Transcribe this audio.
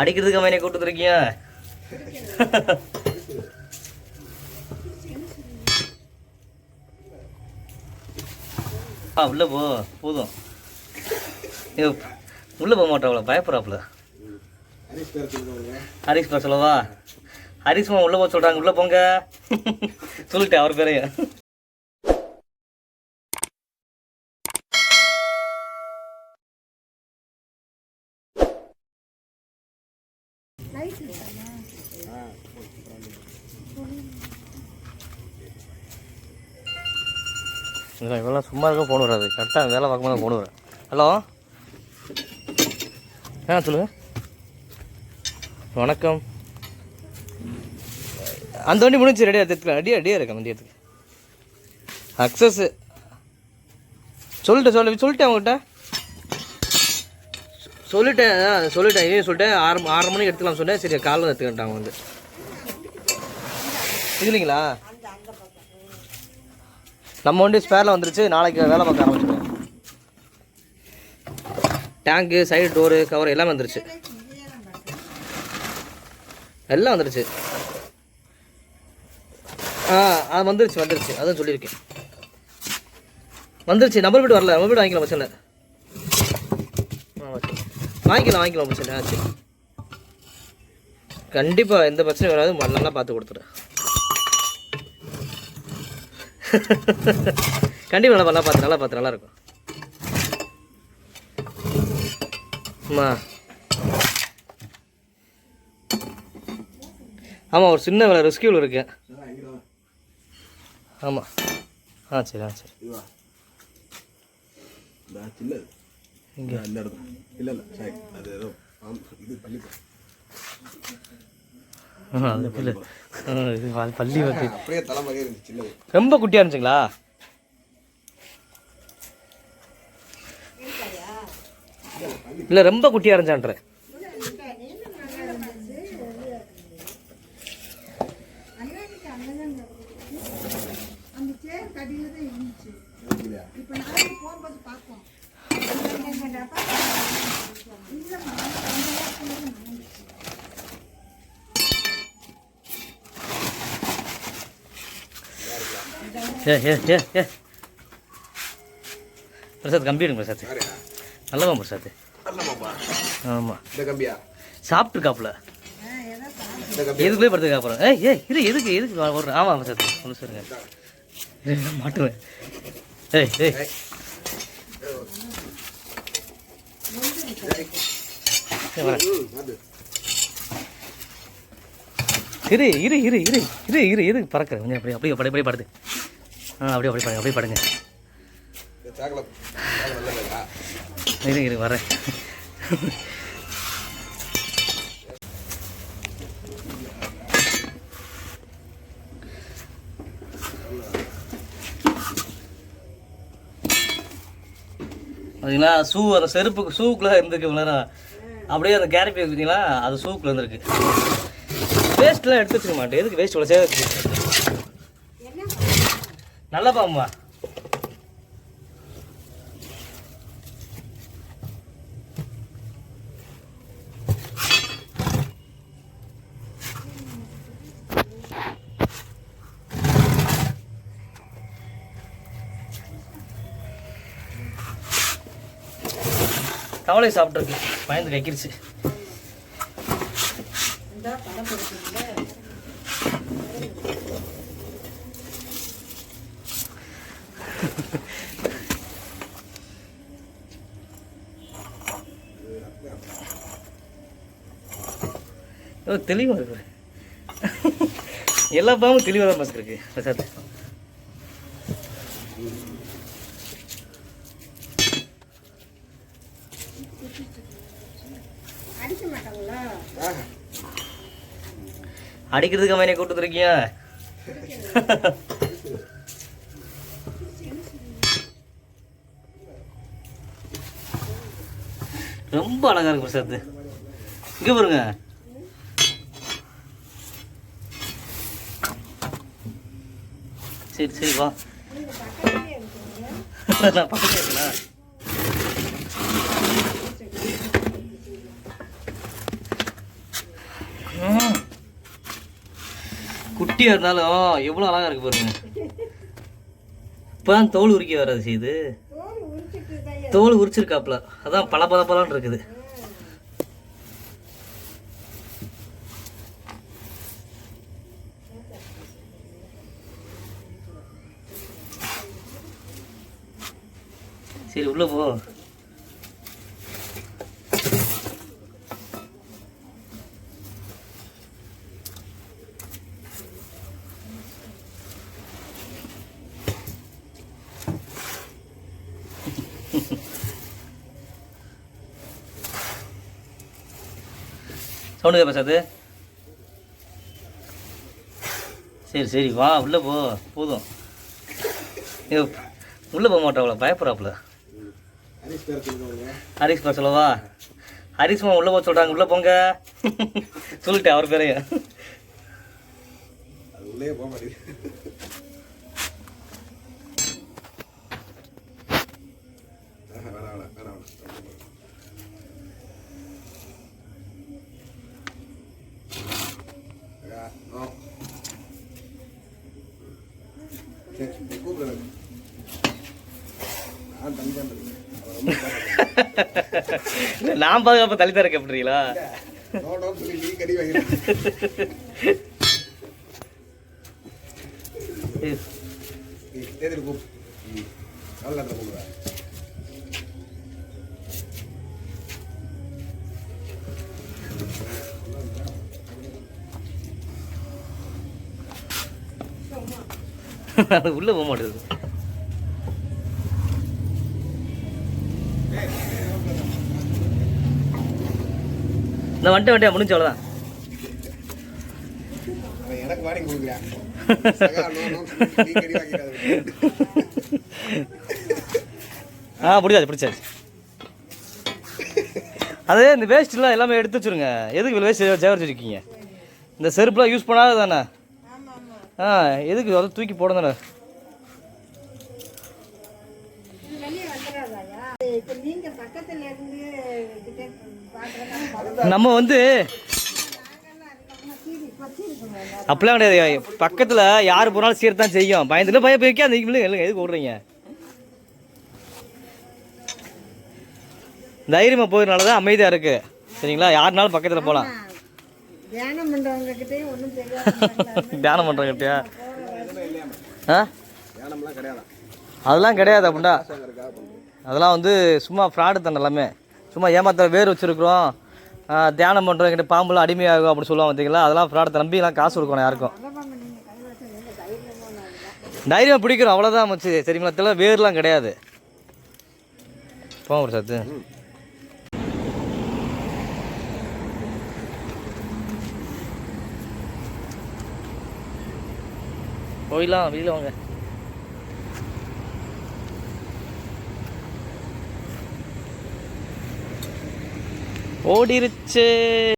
அடிக்கிறதுக்கு அவனை கூட்டு இருக்கீங்க ஆ உள்ள போ போதும். ஐயோ, உள்ள போக மாட்டா அவ்வளோ பயப்படுறாப்புல. ஹரிஷ் பேர் சொல்லவா? ஹரிஷ்மா உள்ளே உள்ள போக சொல்றாங்க உள்ள போங்க. சொல்லிட்டேன் அவர் பேரையும். இல்லை இவெல்லாம் சும்மா இருக்க ஃபோன் வராது. கரெக்டாக வேலை பார்க்கும்போது ஃபோன் வரும். ஹலோ ஆ சொல்லுங்கள் வணக்கம். அந்த வண்டி முடிஞ்சு ரெடியாக எடுத்துக்கலாம். ரெடியாக ரெடியாக இருக்கேன் வண்டி எடுத்துக்க. அக்சஸ் சொல்லிட்டேன் சொல்ல சொல்லிட்டேன் அவங்ககிட்ட சொல்லிட்டேன் ஆ, சொல்லிட்டேன் இதையும் சொல்லிட்டேன். ஆறு ஆறு மணிக்கு எடுத்துக்கலாம் சொன்னேன். சரி காலையில் எடுத்துக்கிட்டேன் அவங்க வந்து. இல்லைங்களா நம்ம வண்டி ஸ்பேரில் வந்துருச்சு. நாளைக்கு வேலை பார்க்க ஆரம்பிச்சிடுவோம் டேங்க்கு சைடு டோரு கவர் எல்லாமே வந்துருச்சு. எல்லாம் வந்துருச்சு. ஆ அது வந்துருச்சு வந்துருச்சு. அதுவும் சொல்லியிருக்கேன். வந்துருச்சு. நம்பர் வீடு வரல. நம்பர் வீடு வாங்கிக்கலாம் பிரச்சனை ஆ ஓகே வாங்கிக்கலாம் வாங்கிக்கலாம் பிரச்சனை ஆச்சு. சரி கண்டிப்பாக எந்த பிரச்சனையும் வராது. நல்லா பார்த்து கொடுத்துட்றேன் கண்டிப்பாக நல்லா நல்லா பார்த்து நல்லா பார்த்து நல்லா இருக்கும். அம்மா. ஆமாம் ஒரு சின்ன வேலை ரெஸ்கியூவில் இருக்கேன். ஆமாம் ஆ சரி ஆ சரி. இங்கே. இல்ல இல்ல சரி அது ஏதோ இது பண்ணி பள்ளி வந்து ரொம்ப குட்டியாக இருந்துச்சுங்களா இல்லை ரொம்ப குட்டியாக இருந்துச்சான்றேன் அண்ணனுக்கு அண்ணன் அந்த சேர் கடியில தான் இருந்துச்சு இல்லையா இப்போ நாளைக்கு போகும்போது பார்ப்போம் இல்லைம்மா, அந்த நேரத்துல தான் நடந்துச்சு. ஏ ஏ ஏ ஏ. பிரசாத் கம்பீருங்க பிரசாத். நல்லவா பிரசாத். ஆமாம் சாப்பிட்ருக்காப்புல எதுக்குள்ளே படுத்துக்க அப்புறம் ஏய் ஏய் இரு எதுக்கு எதுக்கு? ஒரு ஆமாம் பிரசாத். ஒன்று சொல்லுங்க மாட்டுவேன். ஏய் ஏய். இரு இரு இரு இரு இரு இரு எதுக்கு பறக்கிற கொஞ்சம் அப்படியே அப்படியே அப்படியே அப்படியே படுது ஆ அப்படியே அப்படியே படுங்க அப்படியே படுங்க. இருங்க இருங்க இரு வரேன். பார்த்தீங்களா ஷூ அந்த செருப்புக்கு ஷூக்குள்ளே இருந்திருக்கு இவ்வளோ நேரம். அப்படியே அந்த கேரப்பி இருக்குங்களா அது ஷூக்குள்ளே இருந்திருக்கு. வேஸ்ட்லாம் எடுத்து வச்சுக்க மாட்டேன். எதுக்கு வேஸ்ட் இவ்வளோ சேவை நல்ல பாம்பா தவளை சாப்பிட்ருக்கு பயந்து கைக்கிருச்சு. ஓ தெளிவாக இருக்கு. எல்லா பாம்பும் தெளிவாக தான் பஸ் இருக்கு. பிரசாத். அடிக்கிறதுக்கு அவனை கூட்டு வந்திருக்கீங்க ரொம்ப அழகா இருக்கு பிரசாத். இங்க பாருங்க. சரி சரி வா. நான் பக்கத்தில் குட்டியா இருந்தாலும் எவ்வளோ அழகா இருக்கு பாருங்க. இப்போதான் தோல் உரிக்க வராது செய்யுது தோல் உரிச்சிருக்காப்புல. அதான் பல பல பலன்னு இருக்குது. சரி உள்ள போ. சவுண்டு பேசாது சரி சரி வா உள்ளே போ. போதும். உள்ளே போக மாட்டோம்ல பயப்படுறாப்புல ஹரிஷ் பேர் சொல்லவா? ஹரிஷ் மாமா உள்ளே போக சொல்கிறாங்க உள்ளே போங்க. சொல்லிட்டேன் அவர் பேரையும் அது உள்ளே போக மாட்டேங்குது. ஆஹா, வேணாம் வேணாம் வேணாம் வேணாம். அக்கா, நோ. சரி, நீ கூப்பிடு எனக்கு. நான் தனிதான் நான் பாதுகாப்பு தள்ளி தர கேட்பீங்களா நோ, அது உள்ள போக மாட்டேங்குது. இந்த வந்துட்டு வந்துட்டேன் முடிஞ்ச அவ்வளோதான் எனக்கு வாடகை கொடுக்குறான். ஆ பிடிச்சாச்சு பிடிச்சாச்சு. அது இந்த வேஸ்ட்லாம் எல்லாமே எடுத்து வச்சுருங்க. எதுக்கு இவ்வளோ வேஸ்ட் சேகரிச்சு வச்சுருக்கீங்க? இந்த செருப்புலாம் யூஸ் பண்ணாத தானே ஆமா ஆமா. ஆ எதுக்கு அதை தூக்கி போட தானே நம்ம வந்து அப்படிலாம் கிடையாது. பக்கத்தில் யார் போனாலும் சீர் தான் செய்யும். பயந்துட்டு பய போய்க்கே அந்த இல்லைங்க. எதுக்கு ஓடுறீங்க? தைரியமாக போகிறனால தான் அமைதியாக இருக்குது சரிங்களா? யாருனாலும் பக்கத்தில் போகலாம் தியானம் பண்றவங்க கிட்டயும் ஒண்ணும் தெரியாது தியானம் பண்ணுறங்கிட்டயா ஆ? தியானம்லாம் கிடையாதா? அதெல்லாம் கிடையாது பண்ணுறோம் அதெல்லாம் வந்து சும்மா ஃப்ராடு தான் எல்லாமே. சும்மா ஏமாத்துற வேர் வச்சுருக்குறோம். தியானம் பண்ணுறோம் எங்கிட்ட பாம்புலாம் அடிமையாகும் அப்படின்னு சொல்லுவாங்க பார்த்தீங்களா? அதெல்லாம் ஃப்ராடு நம்பிலாம் காசு கொடுக்கணும் யாருக்கும். தைரியம் பிடிக்கிறோம் அவ்வளோதான் மச்சு. சரிங்களா? தெரியல வேர்லாம் கிடையாது. போங்க சத்து போயிடலாம் வெளியில் வாங்க. ஓடிருச்சு.